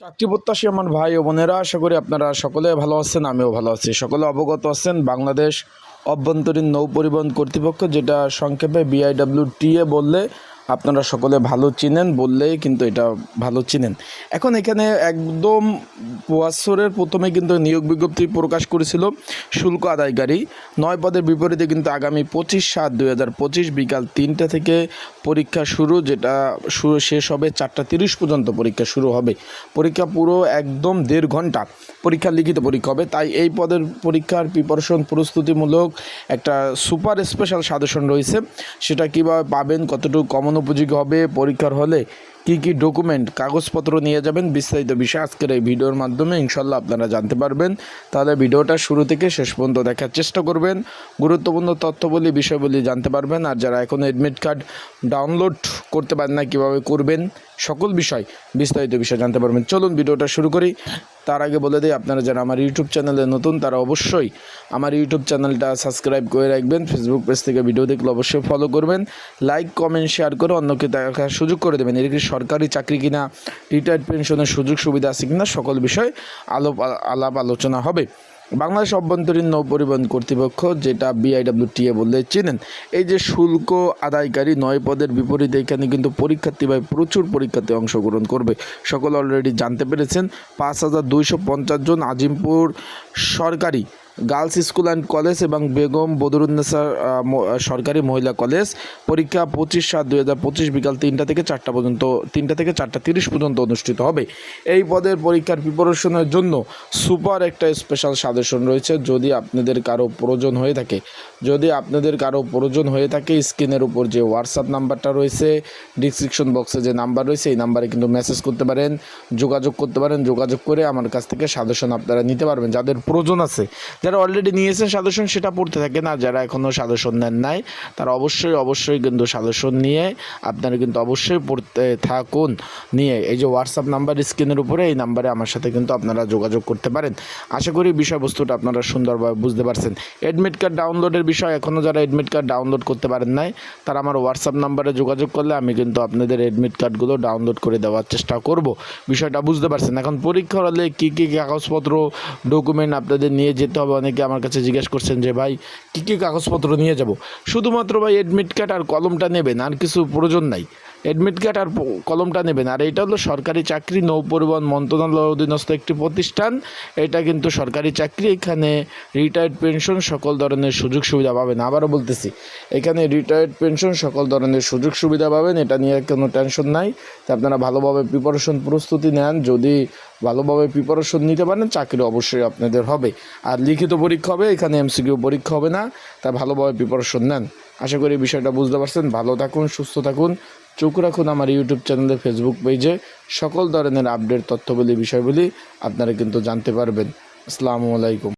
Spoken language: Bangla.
চাকরি প্রত্যাশী আমার ভাই ও বোনেরা, আশা করি আপনারা সকলে ভালো আছেন, আমিও ভালো আছি। সকলে অবগত আছেন বাংলাদেশ অভ্যন্তরীণ নৌ পরিবহন কর্তৃপক্ষ, যেটা সংক্ষেপে বিআইডব্লিউ টিএ বললে আপনারা সকলে ভালো চিনেন বললেই কিন্তু এটা ভালো চিনেন। এখন এখানে একদম বছরের প্রথমে কিন্তু নিয়োগ বিজ্ঞপ্তি প্রকাশ করেছিল শুল্ক আদায়কারী। নয় পদের বিপরীতে কিন্তু আগামী পঁচিশ সাত দুই হাজার পঁচিশ বিকাল তিনটে থেকে পরীক্ষা শুরু, যেটা শুরু শেষ হবে চারটা তিরিশ পর্যন্ত পরীক্ষা শুরু হবে। পরীক্ষা পুরো একদম দেড় ঘণ্টা পরীক্ষা লিখিত পরীক্ষা হবে। তাই এই পদের পরীক্ষার প্রিপারেশন প্রস্তুতিমূলক একটা সুপার স্পেশাল সাজেশন রয়েছে। সেটা কীভাবে পাবেন, কতটুকু কমন উপযোগী হবে পরীক্ষার হলে কী কী ডকুমেন্ট কাগজপত্র নিয়ে যাবেন, বিস্তারিত বিষয় আজকের এই ভিডিওর মাধ্যমে ইনশাল্লাহ আপনারা জানতে পারবেন। তাহলে ভিডিওটা শুরু থেকে শেষ পর্যন্ত দেখার চেষ্টা করবেন। গুরুত্বপূর্ণ তথ্যবলী, বিষয়বলি জানতে পারবেন। আর যারা এখন অ্যাডমিট কার্ড ডাউনলোড করতে পারেন না, কীভাবে করবেন, সকল বিষয়, বিস্তারিত বিষয় জানতে পারবেন। চলুন ভিডিওটা শুরু করি। তার আগে বলে দিই, আপনারা যারা আমার ইউটিউব চ্যানেলে নতুন, তারা অবশ্যই আমার ইউটিউব চ্যানেলটা সাবস্ক্রাইব করে রাখবেন। ফেসবুক পেজ থেকে ভিডিও দেখলে অবশ্যই ফলো করবেন। লাইক কমেন্ট শেয়ার করে অন্যকে দেখার সুযোগ করে দেবেন। এর সরকারি চাকরি কিনা রিটায়ার্ড পেনশনের সুযোগ সুবিধা আছে কিনা, সকল বিষয় আলোপ আলাপ আলোচনা হবে। বাংলাদেশ অভ্যন্তরীণ নৌ পরিবহন কর্তৃপক্ষ, যেটা বিআইডব্লিউটিএ বললে চেনেন, এই যে শুল্ক আদায়কারী নয় পদের বিপরীতে এখানে কিন্তু পরীক্ষার্থী ভাই প্রচুর পরীক্ষাতে অংশগ্রহণ করবে। সকল অলরেডি জানতে পেরেছেন, পাঁচ হাজার দুইশো পঞ্চাশ জন আজিমপুর সরকারি গার্লস স্কুল অ্যান্ড কলেজ এবং বেগম বদরুন্নেসা আহ, ম- আহ, সরকারি মহিলা কলেজ। পরীক্ষা পঁচিশ সাত দুই হাজার পঁচিশ বিকাল তিনটা থেকে চারটা পর্যন্ত তিনটা থেকে চারটা তিরিশ পর্যন্ত অনুষ্ঠিত হবে। এই পদের পরীক্ষার প্রিপারেশনের জন্য সুপার একটা স্পেশাল সাজেশন রয়েছে। যদি আপনাদের কারও প্রয়োজন হয়ে থাকে যদি আপনাদের কারও প্রয়োজন হয়ে থাকে স্ক্রিনের উপর যে হোয়াটসঅ্যাপ নাম্বারটা রয়েছে ডিসক্রিপশন বক্সে যে নাম্বার রয়েছে এই নাম্বারে কিন্তু মেসেজ করতে পারেন যোগাযোগ করতে পারেন। যোগাযোগ করে আমার কাছ থেকে সাজেশন আপনারা নিতে পারবেন। যাদের প্রয়োজন আছে যারা অলরেডি নিয়েছেন সাজেশন, সেটা পড়তে থাকেন। আর যারা এখনও সাজেশন নেন নাই, তারা অবশ্যই অবশ্যই কিন্তু সাজেশন নিয়ে আপনারা কিন্তু অবশ্যই পড়তে থাকুন। নিয়ে এই যে হোয়াটসঅ্যাপ নাম্বার স্ক্রিনের উপরে, এই নাম্বারে আমার সাথে কিন্তু আপনারা যোগাযোগ করতে পারেন। আশা করি বিষয়বস্তুটা আপনারা সুন্দরভাবে বুঝতে পারছেন। অ্যাডমিট কার্ড ডাউনলোডের বিষয় এখনও যারা অ্যাডমিট কার্ড ডাউনলোড করতে পারেন নাই, তারা আমার হোয়াটসঅ্যাপ নাম্বারে যোগাযোগ করলে আমি কিন্তু আপনাদের অ্যাডমিট কার্ডগুলো ডাউনলোড করে দেওয়ার চেষ্টা করব। বিষয়টা বুঝতে পারছেন। এখন পরীক্ষা হলে কী কী কাগজপত্র ডকুমেন্ট আপনাদের নিয়ে যেতে হবে অনেকে আমার কাছে জিজ্ঞেস করছেন যে, ভাই, কী কী কাগজপত্র নিয়ে যাব? শুধুমাত্র ভাই অ্যাডমিট কার্ড আর কলমটা নেবেন, আর কিছু প্রয়োজন নাই। অ্যাডমিট কার্ড আর কলমটা নেবেন, আর এটা হলো সরকারি চাকরি, নৌ পরিবহন মন্ত্রণালয়ের অধীনস্থ একটি প্রতিষ্ঠান। এটা কিন্তু সরকারি চাকরি, এখানে রিটায়ার্ড পেনশন সকল ধরনের সুযোগ সুবিধা পাবেন। আবারও বলতেছি, এখানে রিটায়ার্ড পেনশন সকল ধরনের সুযোগ সুবিধা পাবেন, এটা নিয়ে কোনো টেনশন নাই। তা আপনারা ভালোভাবে প্রিপারেশন প্রস্তুতি নেন। যদি ভালোভাবে প্রিপারেশন নিতে পারেন, চাকরি অবশ্যই আপনাদের হবে। আর লিখিত পরীক্ষা হবে, এখানে এমসিকিউ পরীক্ষা হবে না তা ভালোভাবে প্রিপারেশন নেন। আশা করি বিষয়টা বুঝতে পারছেন। ভালো থাকুন, সুস্থ থাকুন। চোখ রাখুন আমার ইউটিউব চ্যানেলে ফেসবুক পেজে সকল ধরনের আপডেট তথ্যবলী বিষয়গুলি আপনারা কিন্তু জানতে পারবেন। আসসালামু আলাইকুম।